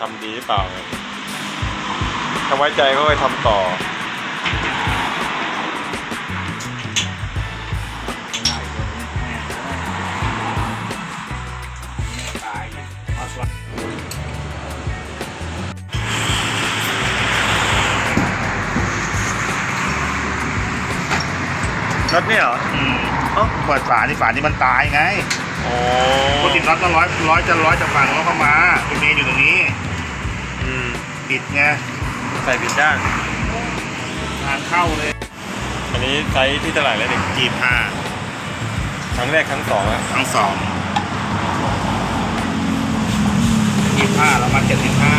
ทำดีหรือเปล่าไงถ้าไว้ใจก็ไปทำต่อรถเนี่ยเหรออืมเปิดฝาที่ฝาที่มันตายไงโอ้ ปกติน็อตต้องร้อยร้อยจะร้อยจากฝั่งแล้วเข้ามาเป็นเมนอยู่ตรงนี้อื มปิดไงใส่ผิดด้านงานเข้าเลย อันนี้ไซส์ที่เท่าไหร่แล้วเนี่ยจีบห้าครั้งแรกครั้งสองแล้วทั้งสองจีบห้าแล้วมาเจ็ดสิบห้า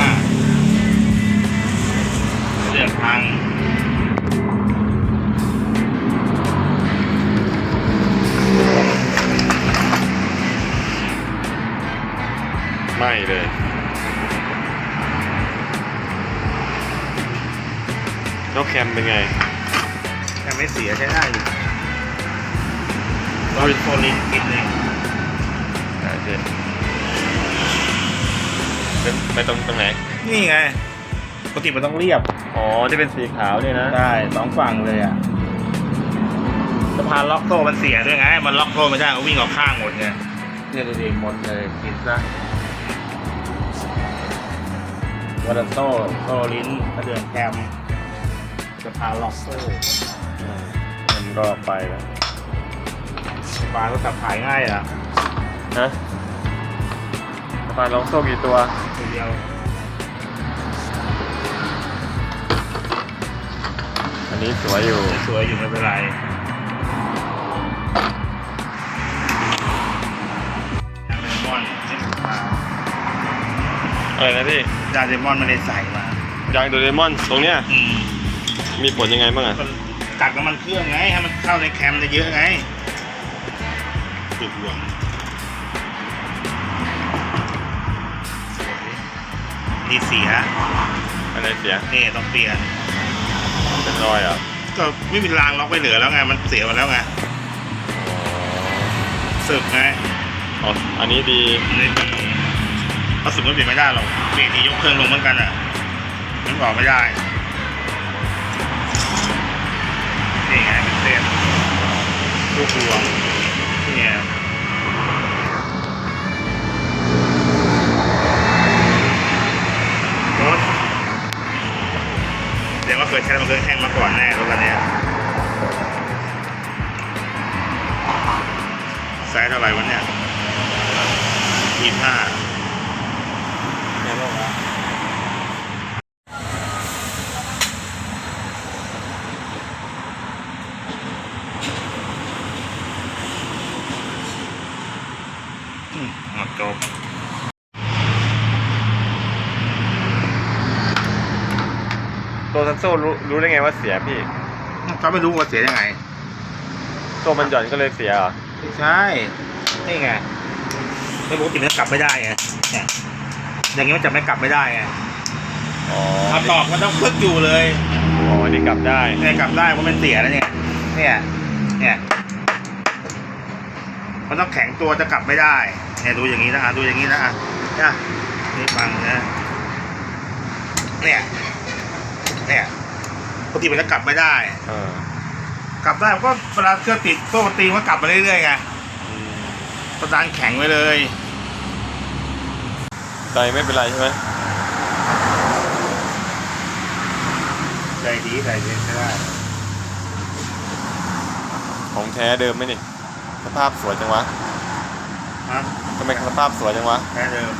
เลือกทาง แล้วแคมเป็นไงแต่ไม่เสียใช้ได้อยู่รถโฟลินกินเลยอ่าเจไปไปตรงตรงไหน นี่ไง ปกติมันต้องเรียบ อ๋อ ที่เป็นสีขาวเนี่ยนะ ได้สองฝั่งเลยอะสะพานล็อกโซ่มันเสียด้วยไง มันล็อกโซ่ไม่ได้ก็วิ่งออกข้างหมดไงเนี่ยดูดิหมดเลยคิดซะวัตโซ่โซ่ลิ้นกระเดื่องแคม สะพานล็อกโซ่มันก็ไปแล้วสะพานก็สับขายง่ายอะฮะสะพานลองโซ่กี่ตัว ตัวเดียวอันนี้สวยอยู่ สวยอยู่ไม่เป็นไรดาเรมอนไม่มาอะไรนะพี่ดาเรมอนไม่ได้ใส่มายางโดเรมอนตรงเนี้ย อืม มีผลยังไงบ้างอะมันกัดน้ำมันเครื่องไงให้มันเข้าในแคมได้เยอะไงสุดหวงสวยนี่เสียอันไหนเสียนี่ต้องเปลี่ยนเป็นรอยเหรอะก็ไม่มีรางล็อกไว้เหลือแล้วไงมันเสียมาแล้วไงสึกไงอ๋ออันนี้ดีเลยดีถ้าสึกก็เปลี่ยนไม่ได้หรอกเปลี่ยนทียกเครื่องลงเหมือนกันอะมันออกไม่ได้ นี่ไงเป็นเส้นลูกหวงเนี่ยรถเดี๋ยวว่าเคยใช้มันเคยแห้งมาก่อนแน่รถคันนี้ไซส์เท่าไหร่วันเนี้ยยี่ห้าเนี่ยบ้างวะ อืมหมด จบตัวซันโซ่รู้รู้ได้ไงว่าเสียพี่เขาไม่รู้ว่าเสียยังไงโซ่มันหย่อนก็เลยเสียเหรอไม่ใช่นี่ไงไม่ปกติมันกลับไม่ได้ไงเนี่ยอย่างนี้มันจะไม่กลับไม่ได้ไงอ๋อทำตอกมันต้องพึกอยู่เลยอ๋ออันนี่กลับได้เนี่ยกลับได้เพราะมันเสียแล้วเนี่ยเนี่ยเนี่ย มันต้องแข็งตัวจะกลับไม่ได้เนี่ยดูอย่างนี้นะอะดูอย่างนี้นะอะเนี่ยนี่ฟังนะเนี่ยเนี่ยปกติมันจะกลับไม่ได้เออกลับได้มันก็เวลาเครื่องติดโซ่ตีมันก็กลับมาเรื่อยๆไงอืมประดานแข็งไว้เลยใจไม่เป็นไรใช่ไหมใจดีใจเย็นใช้ได้ของแท้เดิมไหมนี่ สภาพสวยจังวะฮะทำไมสภาพสวยจังวะแค่เดิม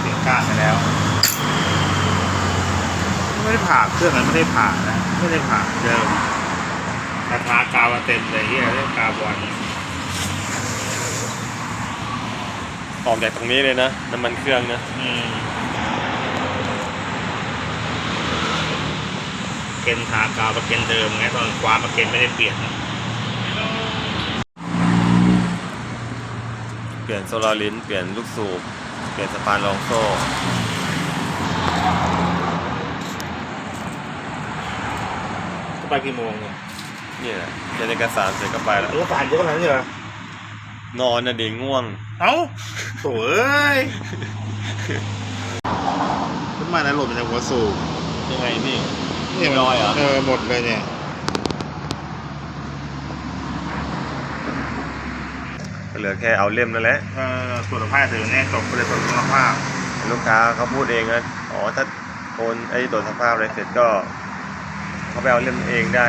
เปลี่ยนก้านไปแล้ว ไม่ได้ผ่าเครื่องนั้นไม่ได้ผ่านะไม่ได้ผ่าเดิมแต่ทากาวมาเต็มเลยที่เรียกกาวบอลออกจากตรงนี้เลยนะน้ำมันเครื่องนะ อืม เกณฑ์ทากาวมาเกณฑ์เดิมไงตอนคว้ามาเกณฑ์ไม่ได้เปลี่ยน เปลี่ยนโซลารินเปลี่ยนลูกสูบ เปลี่ยนสปานรองโซ่ ไปกี่โมงเนี่ยนี่แหละเขียนเอกสารเสร็จก็ไปแล้ว เอกสารเยอะขนาดนี้เหรอนอนน่ะดิง่วง เอ้าโถ่เอ้ยขึ้นมาแล้วหล่นมาจากหัวสูบยังไงพี่ นี่ยมันรอยเหรอ เออหมดเลยเนี่ย เหลือแค่เอาเล่มนั่นแหละเออตรวจสภาพเสร็จแน่จบไปเลยตรวจสภาพลูกค้าเขาพูดเองนะอ๋อถ้าโอนไอ้ตรวจสภาพอะไรเสร็จก็เขาไปเอาเล่มเองได้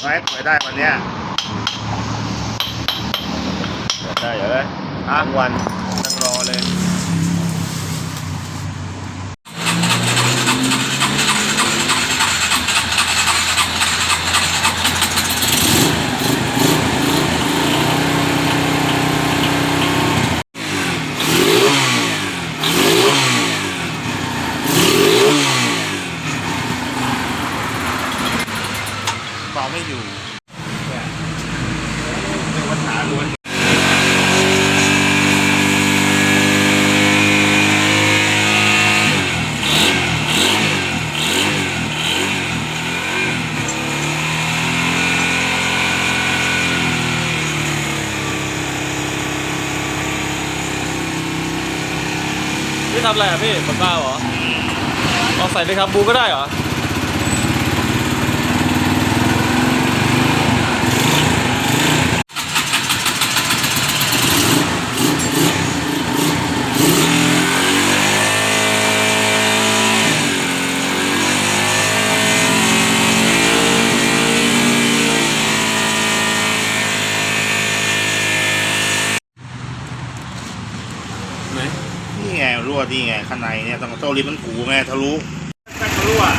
ไว้ไปได้วันเนี้ยได้เดี๋ยวเลยทั้งวันนั่งรอเลย เบาไม่อยู่เนี่ยเป็นปัญหาล้วน พี่ ทำอะไรอะพี่ปากกาเหรอเอาใส่ในคาบูก็ได้เหรอ ไหนนี่ไงข้างในเนี่ยต้องโซ่ลิฟต์มันถูไงทะลุแม่งทะลุอะ